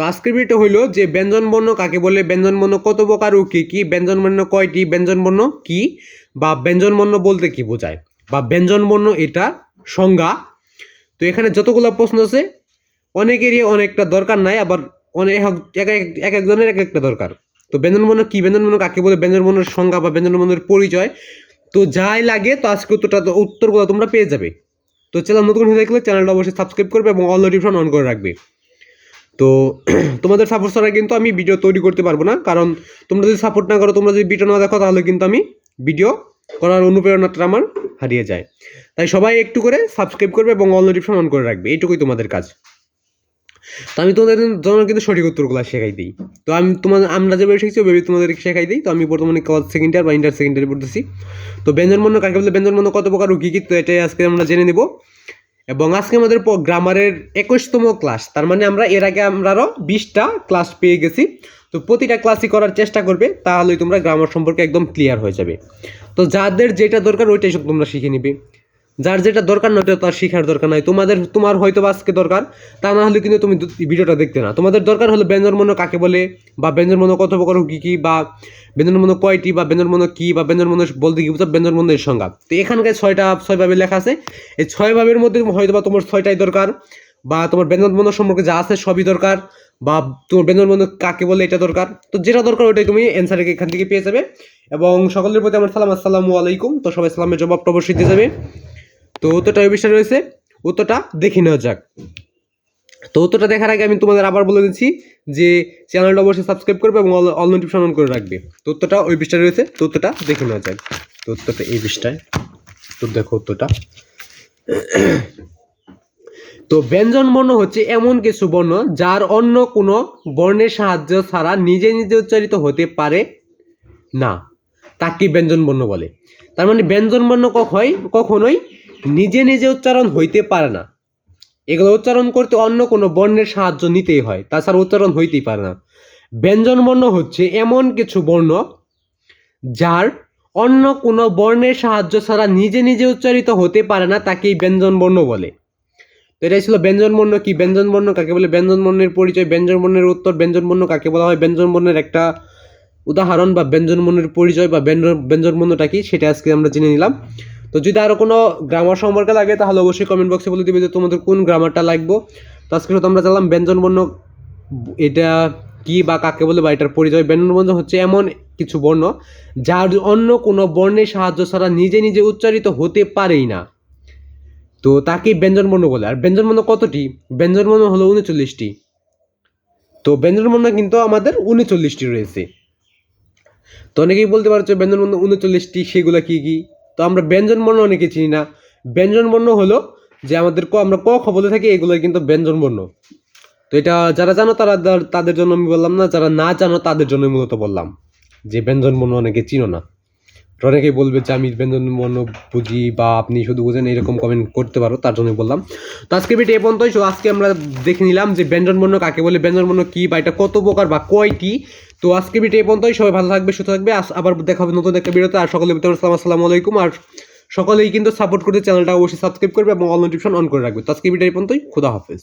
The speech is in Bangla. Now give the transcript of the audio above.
তো আজকের ভিডিওটা হইল যে ব্যঞ্জনবর্ণ কাকে বলে? ব্যঞ্জনবর্ণ কত প্রকার ও কী কী? ব্যঞ্জনবর্ণ কয়টি? ব্যঞ্জনবর্ণ কি? বা ব্যঞ্জনবর্ণ বলতে কি বোঝায়? বা ব্যঞ্জনবর্ণ এটা সংজ্ঞা। তো এখানে যতগুলো প্রশ্ন আছে, অনেকেরই অনেকটা দরকার নাই, আবার অনেক এক এক- এক একজনের এক একটা দরকার। তো ব্যঞ্জনবর্ণ কি? ব্যঞ্জনবর্ণ কাকে বলে? ব্যঞ্জনবর্ণের সংজ্ঞা বা ব্যঞ্জনবর্ণের পরিচয়। তো যাই লাগে, তো আজকে উত্তরটা, উত্তরগুলো তোমরা পেয়ে যাবে। তো চ্যানেল নতুন হয়ে থাকলে চ্যানেলটা অবশ্যই সাবস্ক্রাইব করবে এবং অল নোটিফিকেশন অন করে রাখবে। তো তোমাদের সাপোর্ট ছাড়া কিন্তু আমি ভিডিও তৈরি করতে পারব না। কারণ তোমরা যদি সাপোর্ট না করো, তোমরা যদি ভিডিও না দেখো, তাহলে কিন্তু আমি ভিডিও করার অনুপ্রেরণাটা আমার হারিয়ে যায়। তাই সবাই একটু করে সাবস্ক্রাইব করবে এবং অল নোটিফিকেশন অন করে রাখবে। এইটুকুই তোমাদের কাজ। তো আমি তোমাদের জন্য কিন্তু সঠিক উত্তরগুলো শেখাই দিই। তো আমি তোমাদের, আমরা যেভাবে শিখছি ওইভাবে তোমাদেরকে শেখাই দিই। তো আমি বর্তমানে কলেজ সেকেন্ড ইয়ার বা ইন্টার সেকেন্ড ইয়ারে পড়তেছি। তো ব্যঞ্জনবর্ণ কাকে বলে ব্যঞ্জনবর্ণ কত প্রকার কী কী, তো এটাই আজকে আমরা জেনে নেব। এবং আজকে আমাদের গ্রামারের একুশতম ক্লাস তার মানে আমরা এর আগে আমরা আরও বিশটা ক্লাস পেয়ে গেছি। তো প্রতিটা ক্লাসই করার চেষ্টা করবে, তাহলেই তোমরা গ্রামার সম্পর্কে একদম ক্লিয়ার হয়ে যাবে। তো যাদের যেটা দরকার ওইটাই সব তোমরা শিখে নিবে। যার যেটা দরকার না, ওটা তার শেখার দরকার নাই। তোমাদের, তোমার হয়তো আজকে দরকার, তা না হলে কিন্তু তুমি ভিডিওটা দেখতে না। তোমাদের দরকার হলো ব্যঞ্জনমন্য কাকে বলে, বা ব্যঞ্জনমন্য কত প্রকার কী কী, বা ব্যঞ্জনমন্য কয়টি, বা ব্যঞ্জনমন্য কী, বা ব্যঞ্জনমন্য বলতে কি বুঝো ব্যঞ্জনমন্যের সংজ্ঞা। তো এখানকার ছয়টা ছয়ভাবে লেখা আছে। এই ছয় ভাবের মধ্যে হয়তো বা তোমার ছয়টাই দরকার, বা তোমার ব্যঞ্জনমন্য সম্পর্কে যা আছে সবই দরকার, বা তোমার ব্যঞ্জনমন্য কাকে বলে এটা দরকার। তো যেটা দরকার ওইটাই তুমি অ্যান্সার এখান থেকে পেয়ে যাবে। এবং সকলের প্রতি আমার সালাম, আসসালামু আলাইকুম। তো সবাই সালামের জবাবটা অবশ্যই দিয়ে যাবে। তো উত্তরটা ওই বিষয়ে রয়েছে। উত্তরটা দেখে নেওয়া যাক। তো উত্তরটা দেখার আগে আমি তোমাদের আবার বলে দিচ্ছি যে চ্যানেলটা অবশ্যই সাবস্ক্রাইব করবে এবং অল নোটিফিকেশন অন করে রাখবে। তো উত্তরটা ওই পৃষ্ঠায় রয়েছে। তো উত্তরটা দেখে নেওয়া যাক। তো উত্তরটা এই পৃষ্ঠায় তো দেখো উত্তরটা। তো ব্যঞ্জন বর্ণ হচ্ছে এমন কিছু বর্ণ যার অন্য কোনো বর্ণের সাহায্য ছাড়া নিজে নিজে উচ্চারিত হতে পারে না। তাকে ব্যঞ্জন বর্ণ বলে। তার মানে ব্যঞ্জন বর্ণ কখই কখনোই নিজে নিজে উচ্চারণ হইতে পারে না। এগুলো উচ্চারণ করতে অন্য কোনো বর্ণের সাহায্য নিতেই হয়, তাছাড়া উচ্চারণ হইতেই পারে না। ব্যঞ্জন বর্ণ হচ্ছে এমন কিছু বর্ণ যার অন্য কোনো বর্ণের সাহায্য ছাড়া নিজে নিজে উচ্চারিত হতে পারে না তাকেই ব্যঞ্জন বর্ণ বলে। তো এটাই ছিল ব্যঞ্জন বর্ণ কি? ব্যঞ্জন বর্ণ কাকে বলে? ব্যঞ্জন বর্ণের পরিচয়, ব্যঞ্জন বর্ণের উত্তর, ব্যঞ্জন বর্ণ কাকে বলা হয়? ব্যঞ্জন বর্ণের একটা উদাহরণ বা ব্যঞ্জন বর্ণের পরিচয় বা ব্যঞ্জন ব্যঞ্জন বর্ণটা কি? সেটা আজকে আমরা জেনে নিলাম। তো যদি আরও কোনো গ্রামার সম্পর্কে লাগে, তাহলে অবশ্যই কমেন্ট বক্সে বলে দিবে যে তোমাদের কোন গ্রামারটা লাগবো। তো আজকে তো আমরা জানলাম ব্যঞ্জন বর্ণ এটা কি বা কাকে বলে বা এটার পরিচয়। ব্যঞ্জন বর্ণ হচ্ছে এমন কিছু বর্ণ যার অন্য কোনো বর্ণের সাহায্য ছাড়া নিজে নিজে উচ্চারিত হতে পারেই না। তো তাকেই ব্যঞ্জন বর্ণ বলে। আর ব্যঞ্জন বর্ণ কতটি? ব্যঞ্জন বর্ণ হলো উনচল্লিশটি। তো ব্যঞ্জন বর্ণ কিন্তু আমাদের উনচল্লিশটি রয়েছে। তো অনেকেই বলতে পারছ ব্যঞ্জন বর্ণ উনচল্লিশটি, সেগুলো কি কি? তো আমরা ব্যঞ্জনবর্ণ অনেকে চিনি না। ব্যঞ্জনবর্ণ হলো যে আমাদের ক আমরা ক খ বলে থাকি এগুলো কিন্তু ব্যঞ্জনবর্ণ তো এটা যারা জানো তারা তাদের জন্য আমি বললাম না, যারা না জানো তাদের জন্য মূলত বললাম যে ব্যঞ্জনবর্ণ অনেকে চিনো না। অনেকেই বলবে যে আমি বর্ণ বুঝি বা আপনি শুধু বুঝেন এরকম কমেন্ট করতে পারো, তার জন্য বললাম। তো আজকে ভিডিও এ পর্যন্তই। তো আজকে আমরা দেখে নিলাম যে ব্যঞ্জন বর্ণ কাকে বলে ব্যঞ্জন বর্ণ কী বা এটা কত প্রকার বা কয়টি। তো আজকে ভিডিও এ পর্যন্তই। সবাই ভালো থাকবে, সুস্থ থাকবে। আবার দেখা হবে নতুন একটা ভিডিওতে আর সকলে আসসালাম, আসসালামু আলাইকুম। আর সকলেই কিন্তু সাপোর্ট করতে চ্যানেলটা অবশ্যই সাবস্ক্রাইব করবে এবং অল নোটিফিকেশন অন করে রাখবে। তো আজকে ভিডিও এই পর্যন্তই। খুদা হাফেজ।